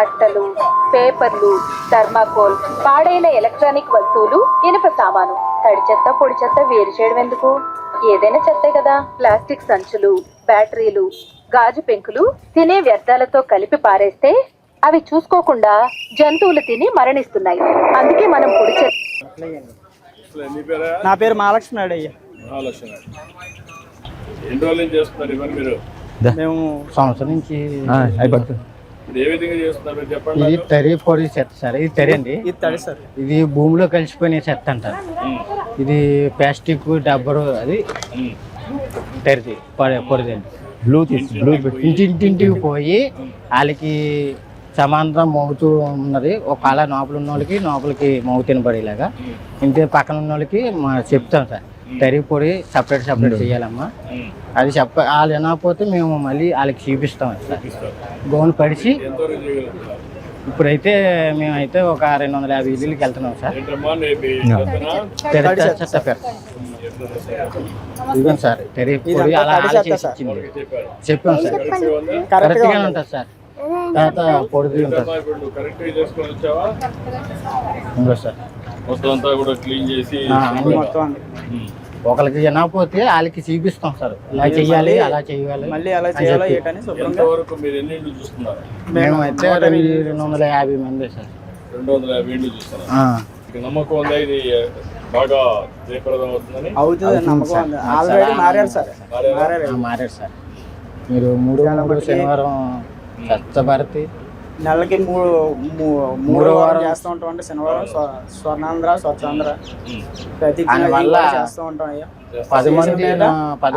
అట్టలు పేపర్లు థర్మాకోల్ పాడైన ఎలక్ట్రానిక్ వస్తువులు ఇనుప సామాను. తడి చెత్త పొడి చెత్త వేరు చేయడం ఎందుకు? ఏదైనా చెత్తే కదా. ప్లాస్టిక్ సంచులు బ్యాటరీలు గాజు పెంకులు తినే వ్యర్థాలతో కలిపి పారేస్తే అవి చూసుకోకుండా జంతువులు తిని మరణిస్తున్నాయి. అందుకే మనం పొడి చెత్త నీ పేరా? నా పేరు మహాలక్ష్మి అయ్య. ఆలోచన ఎన్ని రోజులు నుంచి చేస్తున్నారు ఇవన్నీ మీరు? మేము సంవత్సరం నుంచి అయిపోతుంది. ఇది. తరి పొడి చెత్త సార్ ఇది తరి అండి ఇది తడి సార్. ఇది భూమిలో కలిసిపోయిన చెత్త అంటారు. ఇది ప్లాస్టిక్ డబ్బరు అది. తరిది పొడి పొడిది. అండి బ్లూ తీసి బ్లూ పెట్టి. ఇంటింటింటికి పోయి వాళ్ళకి సమాంతరం మోగుతూ ఉన్నది. ఒక అలా లోపల ఉన్న వాళ్ళకి లోపలికి మోగు తినబడేలాగా. ఇంటి పక్కన ఉన్న వాళ్ళకి మా చెప్తాం సార్. తరి పొడి సపరేట్ సపరేట్ చేయాలమ్మా. ఉమ్. అది చెప్ప వాళ్ళు వినకపోతే మేము మళ్ళీ వాళ్ళకి చూపిస్తాం సార్ ఇస్తారు. గోన్ పడిచి ఇప్పుడైతే మేమైతే ఒక రెండు వందల యాభై ఇల్లుకి వెళ్తున్నాం సార్. చెత్త పెడతాం ఇదిగోండి సార్ తెరి పొడి అలా చేసి. ఇచ్చింది. చెప్పాం సార్. కరెక్ట్గా కరెక్ట్గానే. ఉంటుంది సార్. తర్వాత పొడిది ఉంటుంది. సార్. మొత్తం అంతా కూడా క్లీన్ చేసి మొత్తం. ఒకరికి వినకపోతే వాళ్ళకి చూపిస్తాం సార్. ఇలా చెయ్యాలి అలా చేయాలి మళ్ళీ అని చేయాలో చెప్పి. ఏటని శుభ్రంగా? ఎంతవరకు మీరు ఎన్ని ఇండ్లు చూస్తున్నారు? మేమైతే రెండు రెండు వందల యాభై మంది సార్. రెండు వందల యాభై ఇండ్లు చూస్తున్నారు. నమ్మకం ఉందా? ఇది బాగా జయప్రదం అవుతుందని? అవుతుంది నమ్మకం ఉంది. ఆల్రెడీ మారారు సార్. మారారు. సార్. మీరు మూడు శనివారం స్వచ్ఛభారతి నెలకి మూడు మూడో వారం చేస్తూ ఉంటాం అంటే శనివారం స్వ- స్వర్ణాంధ్ర స్వచ్ఛాంధ్ర. ప్రతి కూడా చేస్తూ ఉంటాం అయ్యా. పది మంది పది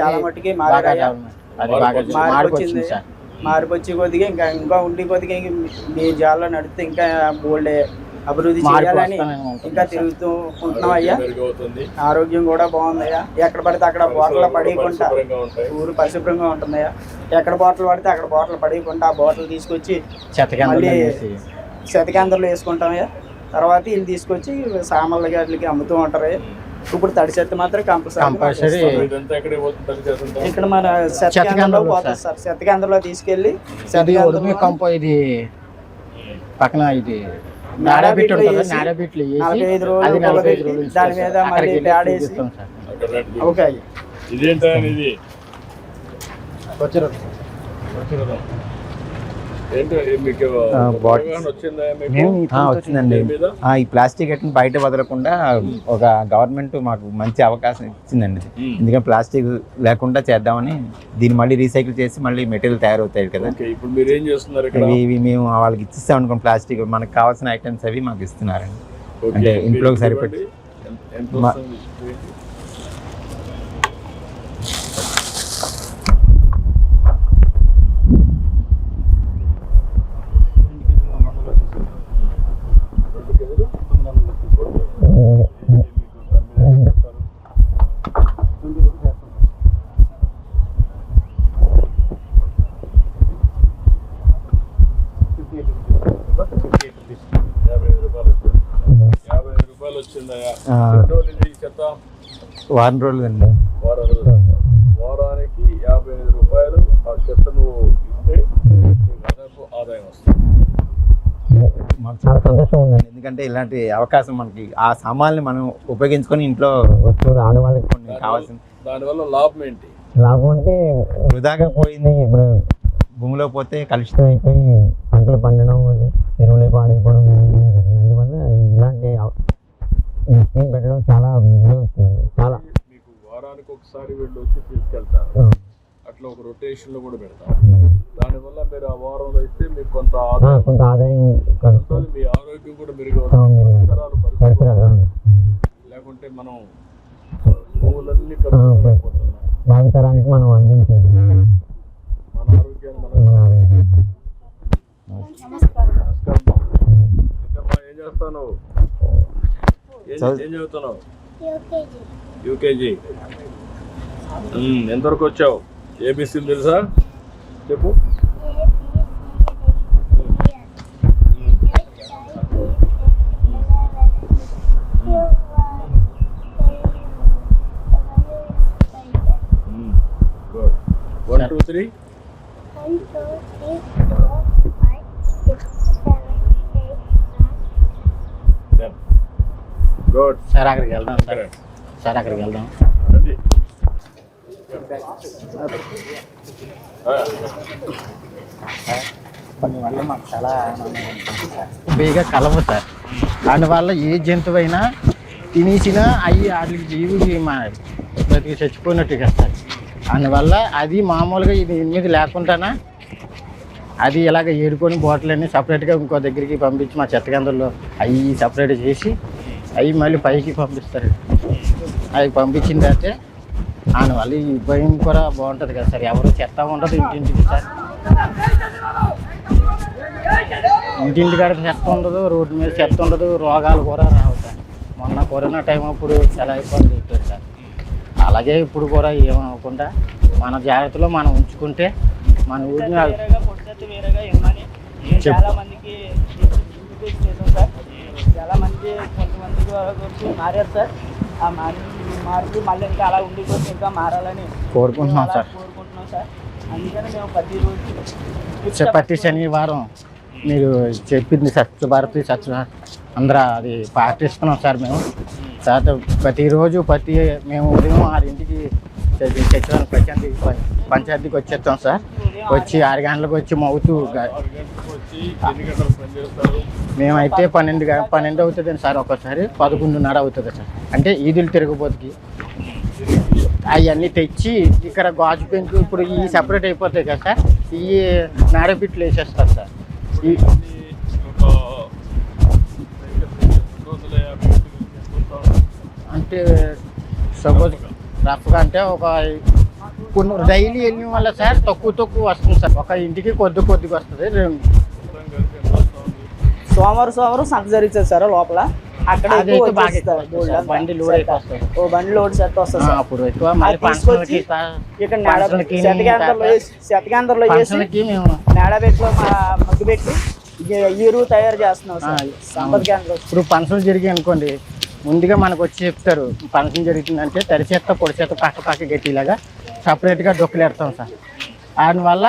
చాలా మట్టుకి బాగా మారారయ్యా. అది బాగా మార్పు వచ్చింది. సార్. మార్పు వచ్చి కొద్దిగా ఇంకా ఇంకా ఉండి కొద్దిగా మీ జాల్లో నడిస్తే ఇంకా బోల్డ్ అభివృద్ధి చేయాలని ఇంకా తిరుగుతూ ఉంటున్నాం అయ్యా. ఆరోగ్యం కూడా బాగుందయ్యా. ఎక్కడ పడితే అక్కడ బాటలు పడేయకుండా ఊరు పరిశుభ్రంగా ఉంటుందయ్యా. ఎక్కడ బాటలు పడితే అక్కడ బాటలు పడేయకుండా ఆ బాటలు తీసుకొచ్చి చెత్తకి మళ్ళీ వేసి శతకేంద్రంలో వేసుకుంటామయ్యా. తర్వాత వీళ్ళు తీసుకొచ్చి సామాన్ల గట్లకి అమ్ముతూ ఉంటారు ఇప్పుడు తడి చెత్త మాత్రం కంపల్సరీ ఇక్కడ మన శతకేంద్రంలో పోతుంది సార్. శతకేంద్రంలో తీసుకెళ్ళి ఇది పక్కన ఇది నాడబిట్ ఉంటుంది నాడబిట్లు నలభై ఐదు రోజులు రోజులు దాని మీద. మళ్ళీ ప్యాడ్ వేసి. ఓకే ఇదేంటా ఇది వచ్చారు వచ్చిందండి. ఈ ప్లాస్టిక్ ఎట్లా బయట వదలకుండా ఒక గవర్నమెంట్ మాకు మంచి అవకాశం ఇచ్చిందండి. ఎందుకంటే ప్లాస్టిక్ లేకుండా చేద్దామని దీన్ని మళ్ళీ రీసైకిల్ చేసి మళ్ళీ మెటీరియల్ తయారవుతాయి కదా. ఓకే ఇప్పుడు మీరు ఏం చేస్తున్నారు ఇక్కడ? ఇవి మేము వాళ్ళకి ఇచ్చిస్తాం అనుకోండి ప్లాస్టిక్. మనకు కావాల్సిన ఐటమ్స్ అవి మాకు ఇస్తున్నారండి. అంటే ఇంట్లోకి ఇవ్వండి. సరిపెట్టి. ఎంత- ఎంత మా- వస్తుంది? రెండు కేజీలు? మీకు దాని మీద ఎంత ఇస్తారు? యాభై ఐదు రూపాయలు వచ్చింది యాభై ఐదు రూపాయలు వచ్చిందయ్యా ఆ. ఎన్ని రోజులు ఇది చెత్త వారం రోజులు అండి వారం రోజులు. వారానికి యాభై ఐదు రూపాయలు ఆ చెత్త నువ్వు ఇస్తే అదనపు ఆదాయం వస్తుంది మాకు చాలా సంతోషం ఉందండి ఎందుకంటే ఇలాంటి అవకాశం మనకి ఆ సామాన్ని మనం ఉపయోగించుకొని ఇంట్లో వస్తువులు ఆడవాళ్ళకి కొన్ని కావాల్సిన దానివల్ల లాభం ఏంటి లాభం అంటే వృధాగా పోయింది ఇప్పుడు భూమిలో పోతే కలుషితం అయిపోయి పంటలు పండడం ఎరువులు పాడైపోవడం. అందువల్ల ఇలాంటి స్కీమ్ పెట్టడం చాలా ఒకసారి వీళ్ళు వచ్చి తీసుకెళ్తారు. అట్లా ఒక రొటేషన్లో కూడా పెడతారు. దానివల్ల మీరు ఆ వారంలో ఇస్తే మీకు కొంత ఆదాయం. మీ ఆరోగ్యం కూడా మెరుగవుతుంది లేకుంటే మనం భూములన్నీ భావితరానికి మనం అందించేది. మన ఆరోగ్యాన్ని మనం ఆరోగ్యం. ఏం చేస్తాను ఏం చదువుతున్నావు? యూకేజీ. ఎంతవరకు వచ్చావు? ఏబీసీలు తెలుసా? చెప్పు. టూ త్రీ సార్ అక్కడికి వెళ్దాం. సార్ సార్ అక్కడికి వెళ్దాం. రండి. మాకు చాలా సార్. బేగా కలవు సార్ దానివల్ల ఏ జంతువు అయినా తినేసినా అవి వాటికి జీవి బతికి చచ్చిపోయినట్టు కదా సార్ అందువల్ల అది మామూలుగా ఇది ఎనిమిది లేకుండానా అది ఇలాగ ఏడుకొని బాటిల్ సపరేట్గా ఇంకో దగ్గరికి పంపించి మా చెత్త అవి సపరేట్ చేసి అవి మళ్ళీ పైకి పంపిస్తారు అవి పంపించిన తర్వాత దానివల్ల ఈ భయం కూడా బాగుంటుంది కదా సార్. ఎవరు చెత్త ఉండదు ఇంటింటికి సార్. ఇంటింటి కాడ చెత్త ఉండదు రోడ్డు మీద చెత్త ఉండదు రోగాలు కూడా రావు సార్. మొన్న కరోనా టైం అప్పుడు చాలా ఇబ్బంది అయిపోయింది సార్. అలాగే ఇప్పుడు కూడా ఏమనుకుంటా మన జాగ్రత్తలో మనం ఉంచుకుంటే మన ఊరిని. చాలా మందికి చాలా మంది కొంతమంది మారారు సార్. ఆ మారి మార్పు మళ్ళీ ఇంకా అలా ఉండిపోతే ఇంకా మారాలని కోరుకుంటున్నాం సార్ కోరుకుంటున్నాం సార్ అందుకని మేము ప్రతిరోజు ప్రతి శనివారం మీరు చెప్పింది స్వచ్ఛ భారత్ స్వచ్ఛ భారత్ అందరూ అది పాటిస్తున్నాం సార్ మేము సార్ ప్రతిరోజు ప్రతి మేము ఉదయం ఆరింటికి చచ్చిపోయిన పంచాయతీ పంచాయతీకి వచ్చేస్తాం సార్ వచ్చి ఆరు గంటలకు వచ్చి మౌతూ మేమైతే పన్నెండు పన్నెండు అవుతుంది సార్ ఒకసారి పదకొండున్నర అవుతుంది సార్. అంటే ఈదులు తిరగబోతుకి. అవన్నీ తెచ్చి ఇక్కడ గాజు పెంకు ఇప్పుడు ఈ సపరేట్ అయిపోతాయి కదా సార్ ఈ నాడపిట్లు వేసేస్తారు సార్. అంటే సపోజ్ రఫ్గా అంటే ఒక కొన్ని డైలీ వెళ్ళిన వల్ల సార్? తక్కువ తక్కువ వస్తుంది సార్. ఒక ఇంటికి కొద్ది కొద్దిగా వస్తుంది? సోమవారం సోమవారం సంత జరుగుతుంది సార్ లోపల. అక్కడ. బండి లోడ్. ఓ బండి లోడ్ సెట్ వస్తుంది సార్. అప్పుడు ఇక్కడ శతకేంద్రంలో మేము నేడబెట్లో మగ్గు పెట్టి ఎరువు తయారు చేస్తున్నాం సార్. ఆ, సంపద కేంద్రం ఇప్పుడు ఫంక్షన్ జరిగాయి అనుకోండి ముందుగా మనకు వచ్చి చెప్తారు ఫంక్షన్ జరుగుతుందంటే తడి చెత్త పొడి చెత్త పక్క పక్క గట్టిలాగా సపరేట్గా డొక్కులు పెడతాం సార్. దానివల్ల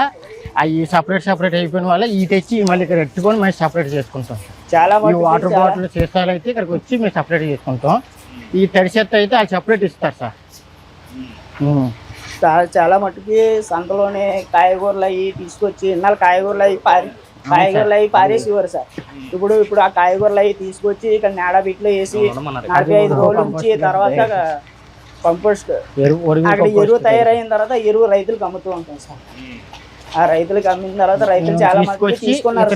అవి సపరేట్ సపరేట్ అయిపోయిన వల్ల ఈ తెచ్చి మళ్ళీ ఇక్కడ ఎట్టుకొని మేము సపరేట్ చేసుకుంటాం చాలా ఈ మటుకు వాటర్ బాటిల్ సీసాలు అయితే ఇక్కడికి వచ్చి మేము సపరేట్ చేసుకుంటాం. ఈ తడి చెత్త అయితే వాళ్ళు సపరేట్ ఇస్తారు సార్. చాలా మట్టుకి సంతలోనే కాయగూరలు అవి తీసుకొచ్చి ఇన్నాళ్ళు కాయగూరలు అవి పారి కాయగూరలు అవి పారేసేవారు సార్. ఇప్పుడు ఇప్పుడు ఆ కాయగూరలు అవి తీసుకొచ్చి ఇక్కడ నేడబిట్లో వేసి నలభై ఐదు రోజులు ఉంచి తర్వాత కంపోస్ట్ అక్కడ ఎరువు తయారైన తర్వాత ఎరువు రైతులకు అమ్ముతూ ఉంటాం సార్. ఆ రైతులకు అమ్మిన తర్వాత రైతులు చాలా మంది తీసుకున్నారు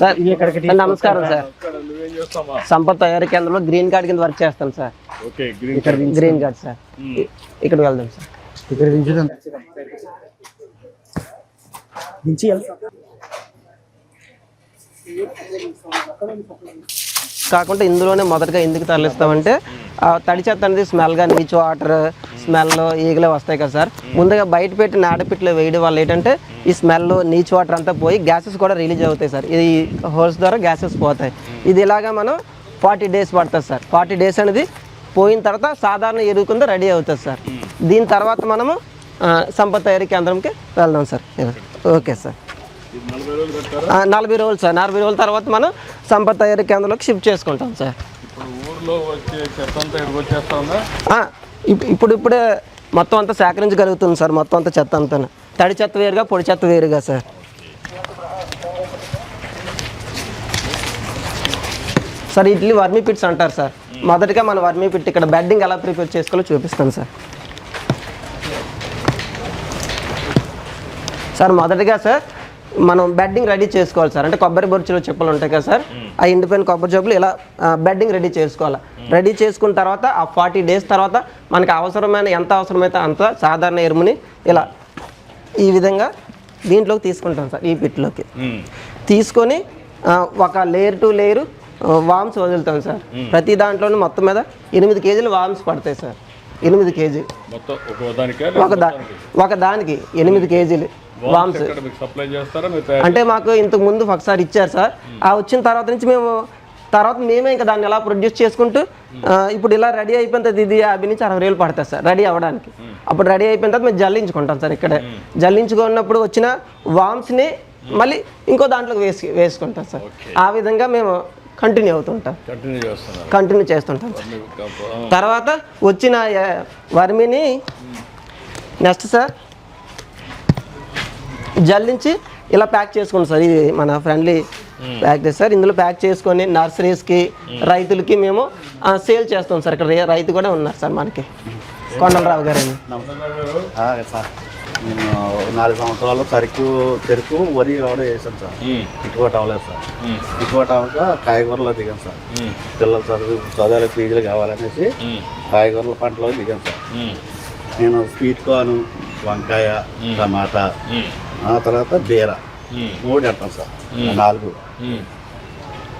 సార్. ఇక్కడికి నమస్కారం సార్. సంపత్ తయారీ కేంద్రంలో గ్రీన్ కార్డ్ కింద వర్క్ చేస్తాను sir. Okay green green card sir. ఇక్కడికి వెళ్దాం సార్. ఇక్కడ దించుదాం. దించి వెళ్తాం. కాకుండా ఇందులోనే మొదటగా ఎందుకు తరలిస్తామంటే ఆ తడి చెత్త అనేది స్మెల్గా నీచు వాటర్ స్మెల్ ఈగలే వస్తాయి కదా సార్. ముందుగా బయట పెట్టి నాడపిట్లో వేయడం వల్ల ఏంటంటే ఈ స్మెల్ నీచు వాటర్ అంతా పోయి గ్యాసెస్ కూడా రిలీజ్ అవుతాయి సార్. ఇది హోల్స్ ద్వారా గ్యాసెస్ పోతాయి. ఇది ఇలాగా మనం ఫార్టీ డేస్ పడుతుంది సార్. ఫార్టీ డేస్ అనేది పోయిన తర్వాత సాధారణ ఎరువు కింద రెడీ అవుతుంది సార్. దీని తర్వాత మనము సంపద సంపత్ తయారీ కేంద్రంకి వెళ్దాం సార్. Okay sir. నలభై రోజులు సార్. నలభై రోజుల తర్వాత మనం సంపత్ తయారీ కేంద్రంలోకి షిఫ్ట్ చేసుకుంటాం సార్. ఇప్పుడు ఇప్పుడే మొత్తం అంతా సేకరించగలుగుతుంది సార్. మొత్తం అంతా చెత్త అంతా తడి చెత్త వేరుగా పొడి చెత్త వేరుగా సార్. సార్ ఇడ్లీ వర్మీ పిట్స్ అంటారు సార్. మొదటిగా మన వర్మీ పిట్ ఇక్కడ బెడ్డింగ్ ఎలా ప్రిపేర్ చేసుకోవాలో చూపిస్తాను సార్. సార్ మొదటిగా సార్ మనం బెడ్డింగ్ రెడీ చేసుకోవాలి సార్. అంటే కొబ్బరి బొరుచులో చెప్పులు ఉంటాయి కదా సార్. ఆ ఎండిపోయిన కొబ్బరి చెప్పులు ఇలా బెడ్డింగ్ రెడీ చేసుకోవాలి. రెడీ చేసుకున్న తర్వాత ఆ ఫార్టీ డేస్ తర్వాత మనకి అవసరమైన ఎంత అవసరమైతే అంత సాధారణ ఎరుముని ఇలా ఈ విధంగా దీంట్లోకి తీసుకుంటాం సార్ ఈ పిట్లోకి తీసుకొని ఒక లేయర్ టు లేయర్ వామ్స్ వదులుతాం సార్. ప్రతి దాంట్లోనూ మొత్తం మీద ఎనిమిది కేజీలు వామ్స్ పడతాయి సార్. ఎనిమిది కేజీ ఒక దానికి? ఎనిమిది కేజీలు. వామ్స్ సప్లై చేస్తారా? అంటే మాకు ఇంతకు ముందు ఒకసారి ఇచ్చారు సార్. ఆ వచ్చిన తర్వాత నుంచి మేము తర్వాత మేమే ఇంకా దాన్ని ఎలా ప్రొడ్యూస్ చేసుకుంటూ ఇప్పుడు ఇలా రెడీ అయిపోయిన తర్వాత ఇది యాభై నుంచి అరవై వేలు పడుతుంది సార్ రెడీ అవ్వడానికి. అప్పుడు రెడీ అయిపోయిన తర్వాత మేము జల్లించుకుంటాం సార్ ఇక్కడే. జల్లించుకున్నప్పుడు వచ్చిన వామ్స్ని మళ్ళీ ఇంకో దాంట్లోకి వేసి వేసుకుంటాం సార్. ఆ విధంగా మేము కంటిన్యూ అవుతుంటాం. కంటిన్యూ చేస్తుంటాం సార్. తర్వాత వచ్చిన వర్మిని నెక్స్ట్ సార్ జల్లించి ఇలా ప్యాక్ చేసుకోండి సార్. ఇది మన ఫ్రెండ్లీ ప్యాక్ చేసి సార్. ఇందులో ప్యాక్ చేసుకొని నర్సరీస్కి రైతులకి మేము సేల్ చేస్తాం సార్. ఇక్కడ రైతు కూడా ఉన్నారు సార్ మనకి. కొండలరావు గారు సార్. నేను నాలుగు సంవత్సరాలు సరుకు చెరుకు వరి కూడా వేసాను సార్. ఇటుకోట అవ్వలేదు సార్. ఇటుకోట అవ్వక కాయగూరలో దిగాను సార్. పిల్లల చదువు చదువుల ఫీజులు కావాలనేసి కాయగూరల పంటలో దిగాను సార్. నేను స్వీట్ కార్న్ వంకాయ టమాటా ఆ తర్వాత బీర. మూడు పెట్టాను సార్. నాలుగు.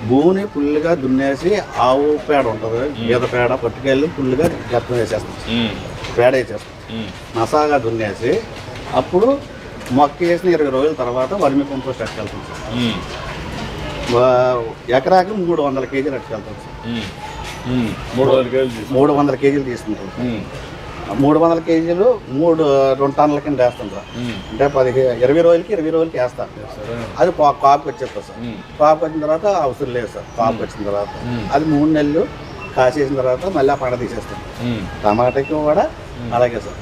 భూమిని ఫుల్గా దున్నేసి ఆవు పేడ ఉంటుంది. గీత పేడ పట్టుకెళ్ళి ఫుల్గా గత్తం వేసేస్తాం. పేడ వేసేస్తాం. మసాగా దున్నేసి అప్పుడు మొక్క వేసిన ఇరవై రోజుల తర్వాత వర్మి కంపోస్ట్ అట్టుకెళ్తాం సార్. వా- ఎకరాకి మూడు వందల కేజీలు అట్టుకెళ్తాం సార్. మూడు వందల కేజీలు తీసుకు- మూడు వందల కేజీలు తీసుకుంటాం. మూడు వందల కేజీలు మూడు రెండు టన్నుల కింద వేస్తాం సార్ అంటే పదిహే ఇరవై రోజులకి ఇరవై రోజులకి వేస్తాం. అది కాపు వచ్చేస్తుంది సార్. కాపు వచ్చిన తర్వాత అవసరం లేదు సార్. కాపు వచ్చిన తర్వాత. అది మూడు నెలలు కాసేసిన తర్వాత మళ్ళీ ఆ పంట తీసేస్తాం. టమాటాకి కూడా అలాగే సార్.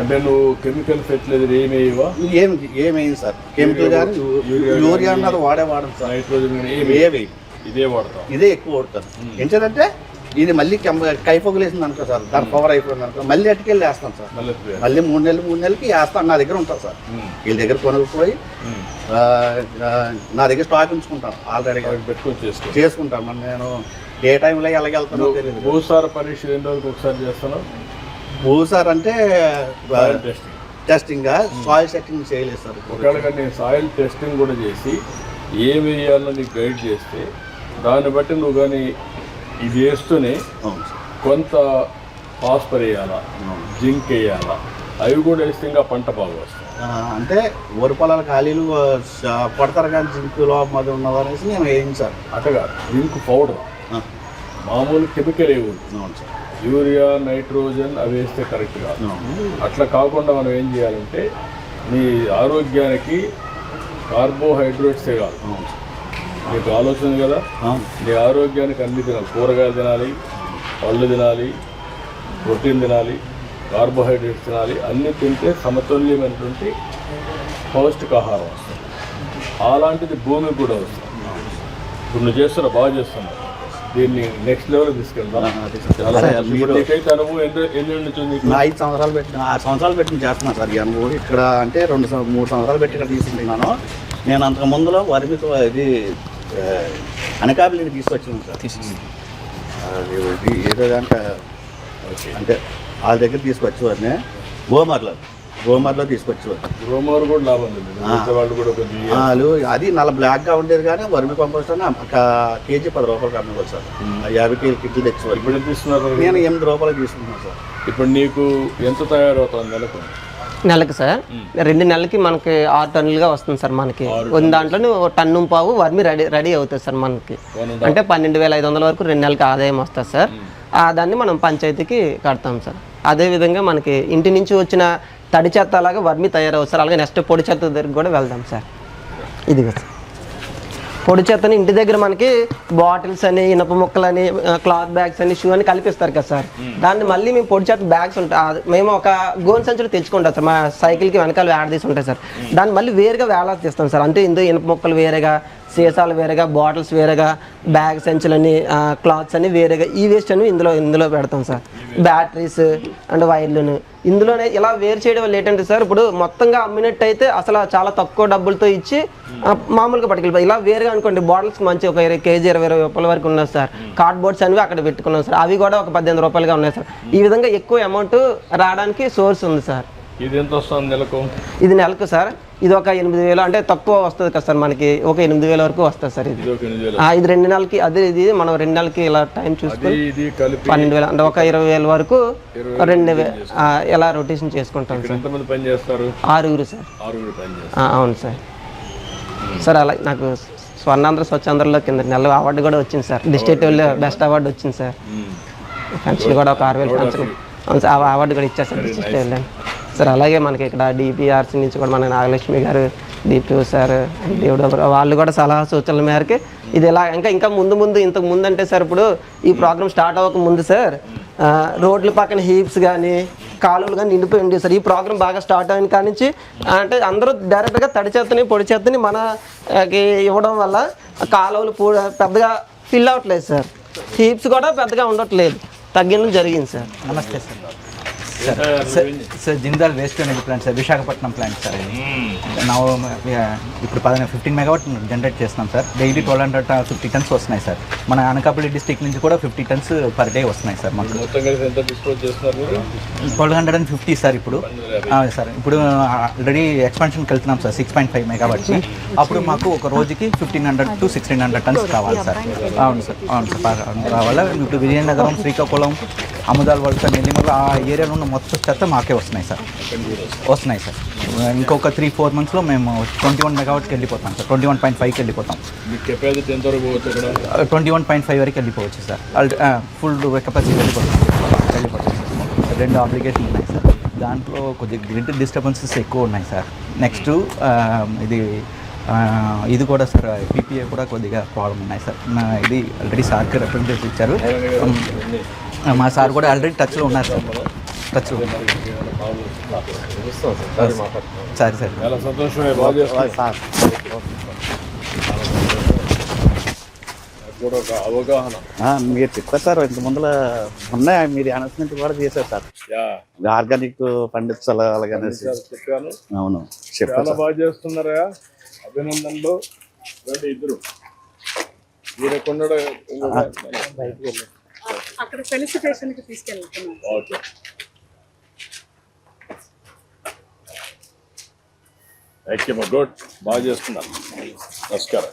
అంటే నువ్వు కెమికల్ ఫెర్టిలైజర్ ఏమి వేయవా? ఏం ఏమైంది సార్. కెమికల్ కానీ యూరియా అన్నది వాడే వాడడం సార్. నైట్రోజన్ ఏమి ఇదే వాడతాం ఇదే ఎక్కువ వాడతారు ఏంటంటే ఇది మళ్ళీ కైపొగలేసింది అనుకో సార్. దాని పవర్ అయిపోయింది అనుకో. మళ్ళీ అటుకెళ్ళి వేస్తాం సార్. మళ్ళీ మళ్ళీ మూడు నెలలు మూడు నెలలకి వేస్తాను నా దగ్గర ఉంటుంది సార్. వీళ్ళ దగ్గర కొనుక్కుపోయి ఆ, నా దగ్గర స్టాక్ ఉంచుకుంటాను ఆల్రెడీ చేసుకుంటాను మరి నేను ఏ టైంలో ఎలాగెళ్తానో తెలియదు భూసార పరీక్ష ఎన్ని రోజులకు ఒకసారి చేస్తాను భూసార్ అంటే టెస్టింగ్ సాయిల్ సెట్టింగ్ చేయలేదు సార్ ఒకవేళ నేను సాయిల్ టెస్టింగ్ కూడా చేసి ఏం వేయాలో నీకు గైడ్ చేస్తే దాన్ని బట్టి నువ్వు కానీ ఇది వేస్తూనే కొంత ఫాస్ఫర్ వేయాలా? జింక్ వేయాలా? అవి కూడా వేస్తే ఇంకా పంట బాగా వస్తుంది ఆ, అంటే వరి పొలాల ఖాళీలు ఆ, కొడతారు కానీ జింకులో మధ్య ఉన్నది అనేసి నేను వేయింది సార్. అటగా జింక్ పౌడర్. మామూలు కెమికల్ ఏమి అవును సార్. యూరియా నైట్రోజన్ అవి వేస్తే కరెక్ట్ కాదు. అట్లా కాకుండా మనం ఏం చేయాలంటే నీ ఆరోగ్యానికి కార్బోహైడ్రేట్సే కాదు. నీకు ఆలోచన కదా? నీ ఆరోగ్యానికి అన్ని తినాలి. కూరగాయలు తినాలి పళ్ళు తినాలి ప్రోటీన్ తినాలి కార్బోహైడ్రేట్స్ తినాలి అన్నీ తింటే సమతుల్యమైనటువంటి పౌష్టికాహారం వస్తుంది. అలాంటిది భూమికి కూడా వస్తుంది. ఇప్పుడు నువ్వు చేస్తున్నా బాగా చేస్తున్నావు దీన్ని నెక్స్ట్ లెవెల్ తీసుకెళ్తాం అనుభవం ఎన్ని ఐదు సంవత్సరాలు పెట్టిన ఆరు సంవత్సరాలు పెట్టిన చేస్తున్నాను సార్. ఈ అనుభవం ఇక్కడ అంటే రెండు మూడు సంవత్సరాలు పెట్టి ఇక్కడ తీసుకుంటున్నాను. నేను అంతకు ముందులో వరిమితో ఇది అనకాపల్లిని తీసుకొచ్చాను సార్. ఏదో దాంట్లో అంటే వాళ్ళ దగ్గర తీసుకొచ్చేవారిని గోమర్లో గోమర్లో తీసుకొచ్చేవారు. గ్రోమోర్ కూడా లాభం వాళ్ళు కూడా కొద్దిగా వాళ్ళు అది నల్ల బ్లాక్గా ఉండేది కానీ వర్మి కంపోస్ట్ అని ఒక కేజీ పది రూపాయలు కమ్మివ్వాలి సార్. యాభై కేజీ కిట్లు తెచ్చేవారు. ఇప్పుడు ఎంత ఇస్తున్నారు నేను ఎనిమిది రూపాయలు తీసుకున్నాను సార్. ఇప్పుడు నీకు ఎంత తయారవుతుంది నెలకు? నెలకి సార్. రెండు నెలలకి మనకి ఆరు టన్నులుగా వస్తుంది సార్ మనకి. ఉన్న దాంట్లో ఒక టన్ను పావు వర్మి రెడీ రెడీ అవుతుంది సార్ మనకి. అంటే పన్నెండు వేల ఐదు వందల వరకు రెండు నెలలకి ఆదాయం వస్తుంది సార్. ఆ దాన్ని మనం పంచాయతీకి కడతాం సార్. అదే విధంగా మనకి ఇంటి నుంచి వచ్చిన తడి చెత్త అలాగే వర్మి తయారవుతుంది సార్ అలాగే నెక్స్ట్ పొడి చెత్త దగ్గరికి కూడా వెళ్దాం సార్. సార్. పొడి చెత్తని ఇంటి దగ్గర మనకి బాటిల్స్ అని ఇనప ముక్కలని క్లాత్ బ్యాగ్స్ అని షూ అని కల్పిస్తారు కదా సార్. దాన్ని మళ్ళీ మేము పొడి చెత్త బ్యాగ్స్ ఉంటాయి. మేము ఒక గోన్ సంచులు తెచ్చుకుంటాం సార్. మా సైకిల్కి వెనకాల వేడదీసి ఉంటాయి సార్. దాన్ని మళ్ళీ వేరుగా వేలాడదీస్తాం సార్. అంటే ఇందులో ఇనప ముక్కలు వేరేగా సీసాలు వేరేగా బాటిల్స్ వేరేగా బ్యాగ్ సంచులని క్లాత్స్ అని వేరేగా ఈ వేస్ట్ అని ఇందులో ఇందులో పెడతాం సార్. బ్యాటరీస్ అండ్ వైర్లను ఇందులోనే ఇలా వేరు చేయడం వల్ల ఏంటంటే సార్ ఇప్పుడు మొత్తంగా అమ్మినట్టు అయితే అసలు చాలా తక్కువ డబ్బులతో ఇచ్చి మామూలుగా పట్టుకెళ్ళిపోయి ఇలా వేరుగా అనుకోండి బాటిల్స్ మంచి ఒక ఇరవై కేజీ ఇరవై ఇరవై రూపాయల వరకు ఉన్నాయి సార్. కార్డ్బోర్డ్స్ అనేవి అక్కడ పెట్టుకున్నాం సార్. అవి కూడా ఒక పద్దెనిమిది రూపాయలుగా ఉన్నాయి సార్. ఈ విధంగా ఎక్కువ అమౌంట్ రావడానికి సోర్స్ ఉంది సార్. ఇది ఎంత వస్తుంది నెలకు? ఇది నెలకు సార్ ఇది ఒక ఎనిమిది వేలు అంటే తక్కువ వస్తుంది కదా సార్ మనకి ఒక ఎనిమిది వేల వరకు వస్తుంది సార్ ఇది. ఆ, ఇది రెండు నెలలకి అదే ఇది మనం రెండు నెలలకి ఇలా టైం చూసుకొని ఇది ఇది కలిపి పన్నెండు వేలు అంటే ఒక ఇరవై వేల వరకు రెండు వే ఆ, ఇలా రొటేషన్ చేసుకుంటాం సార్? ఎంతమంది పని చేస్తారు? ఆరుగురు సార్. ఆరుగురు పని చేస్తారు. ఆ, అవును సార్. సార్ అలా నాకు స్వర్ణాంధ్ర స్వచ్ఛాంధ్రలో కింద నెల అవార్డు కూడా వచ్చింది సార్. డిస్ట్రిక్ట్ బెస్ట్ అవార్డు వచ్చింది సార్. పెన్షన్ కూడా ఒక ఆరు వేలు పెన్షన్ అవును సార్ ఆ అవార్డు కూడా ఇచ్చారు సార్ డిస్ట్రిక్ట్ వెళ్ళాను సార్ అలాగే మనకి ఇక్కడ డిపిఆర్సీ నుంచి కూడా మన నాగలక్ష్మి గారు డిపిఓ సార్ దేవుడు వాళ్ళు కూడా సలహా సూచనల మేరకు ఇది ఇలా ఇంకా ఇంకా ముందు ముందు ఇంతకు ముందు అంటే సార్ ఇప్పుడు ఈ ప్రోగ్రామ్ స్టార్ట్ అవ్వక ముందు సార్ రోడ్ల పక్కన హీప్స్ కానీ కాలువలు కానీ నిండిపోయి ఉండేవి సార్. ఈ ప్రోగ్రామ్ బాగా స్టార్ట్ అయిన కానించి అంటే అందరూ డైరెక్ట్గా తడి చేతని పొడి చేతని మనకి ఇవ్వడం వల్ల కాలువలు పెద్దగా ఫిల్ అవ్వట్లేదు సార్. హీప్స్ కూడా పెద్దగా ఉండట్లేదు. తగ్గడం జరిగింది సార్. నమస్తే sir. Sir sir sir Jindal waste అనేది plant sir Visakhapatnam plant sir నా ఇప్పుడు పదిహేను ఫిఫ్టీన్ మెగావాట్ జనరేట్ చేస్తున్నాం sir daily twelve hundred fifty tons వస్తున్నాయి సార్ మన అనకాపల్లి డిస్టిక్ నుంచి కూడా ఫిఫ్టీ టన్స్ పర్ డే వస్తున్నాయి సార్ మాకు. మొత్తం కలిసి ఎంత డిస్పోజ్ చేస్తున్నారు మీరు? Twelve hundred and fifty sir ఇప్పుడు. సార్ ఇప్పుడు ఆల్రెడీ ఎక్స్పాన్షన్కి వెళ్తున్నాం సార్ సిక్స్ పాయింట్ ఫైవ్ మెగావాట్కి అప్పుడు మాకు ఒక రోజుకి fifteen hundred to sixteen hundred tons కావాలి సార్ అవును సార్ అవును సార్ కావాలా ఇప్పుడు విజయనగరం శ్రీకాకుళం అముదాల్ వలస నెల్లిమల్ల ఆ ఏరియాలో ఉన్న మొత్తం చెత్త మాకే వస్తున్నాయి సార్. వస్తున్నాయి సార్. ఇంకొక త్రీ ఫోర్ మంత్స్లో మేము ట్వంటీ వన్ మెగావాట్కి వెళ్ళిపోతాం సార్. ట్వంటీ వన్ పాయింట్ ఫైవ్కి వెళ్ళిపోతాం. ట్వంటీ వన్ పాయింట్ ఫైవ్ వరకు వెళ్ళిపోవచ్చు సార్. ఫుల్ కెపాసిటీ వెళ్ళిపోతుంది సార్. రెండు అప్లికేషన్ ఉన్నాయి సార్. దాంట్లో కొద్దిగా గ్రిడ్ డిస్టర్బెన్సెస్ ఎక్కువ ఉన్నాయి సార్. నెక్స్ట్ ఇది ఇది కూడా సార్ పీపీఏ కూడా కొద్దిగా ప్రాబ్లం ఉన్నాయి సార్. ఇది ఆల్రెడీ సార్కి రిప్రజెంటేటివ్ ఇచ్చారు. మా సార్ కూడా ఆల్రెడీ టచ్లో ఉన్నారు సార్. టచ్లో ఉన్నారు. సరే సరే మీరు చెప్పారు సార్. ఇంత ముందుల ఉన్నాయి. మీరు అనౌన్స్మెంట్ కూడా చేశారు సార్. యా. ఆర్గానిక్ పండించాలి అలాగనేసి చెప్పాను. అవును చెప్పారు సార్. బాగా చేస్తున్నారా? అభినందనలు. ఇద్దరు. వీరకొండ అక్కడ ఫెలిసిటేషన్కి తీసుకెళ్తున్నాం. ఓకే. థ్యాంక్ యూ గుడ్ బాగా చేస్తున్నాను నమస్కారం.